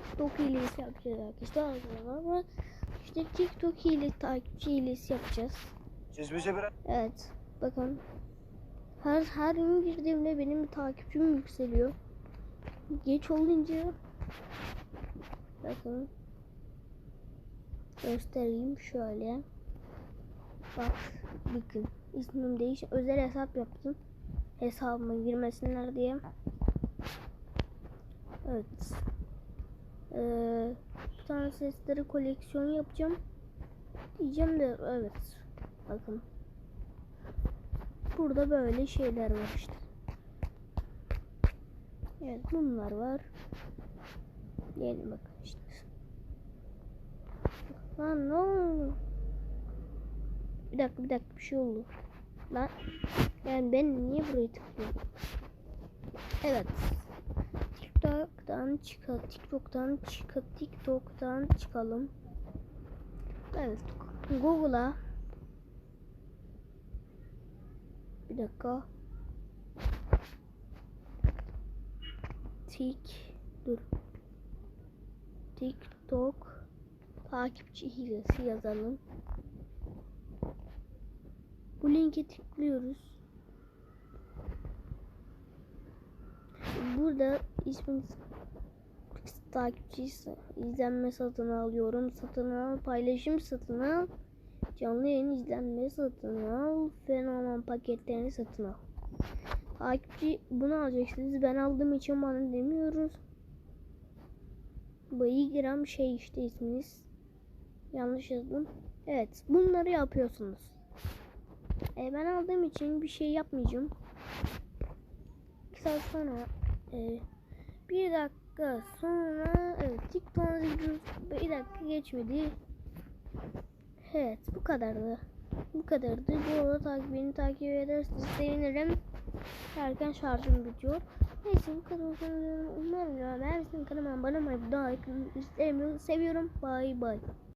TikTok hilesi yapacağız arkadaşlar. İşte TikTok hile takipçi hilesi yapacağız. Siz bize biraz... Evet. Bakın. Her her gün girdiğimde benim takipçim yükseliyor. Geç olunca bakın göstereyim şöyle. Bak bakın ismim değiş özel hesap yaptım. Hesabıma girmesinler diye. Evet. Ee, bir tane sesleri koleksiyon yapacağım. Diyeceğim de evet. Bakın. Burada böyle şeyler var işte. Evet bunlar var. Gelin bakın işte. Lan ne oldu? Bir dakika bir dakika bir şey oldu. Lan yani ben niye buraya tıklıyorum? Evet. TikTok'tan çıkalım. TikTok'tan çık TikTok'tan çıkalım. Evet. Google'a bir dakika. Tik dur. TikTok takipçi hilesi yazalım. Bu linke tıklıyoruz. Burada isminiz takipçi izlenme satın alıyorum. Satın al, paylaşım satın al. Canlı yayın izlenme satın al. Fenomen paketlerini satın al. Takipçi bunu alacaksınız. Ben aldığım için bana demiyoruz. Bayı giren şey işte isminiz. Yanlış yazdım. Evet bunları yapıyorsunuz. E, ben aldığım için bir şey yapmayacağım. Saat sonra e, bir dakika sonra evet TikTok'a gidiyoruz. Bir dakika geçmedi. Evet bu kadardı. Bu kadardı. Bu arada takip, beni takip ederseniz sevinirim. Erken şarjım bitiyor. Neyse bu kadar olsun. Umarım ya. Eğer sizin kanalıma abone olmayı daha istemiyorum. Seviyorum. Bye bye.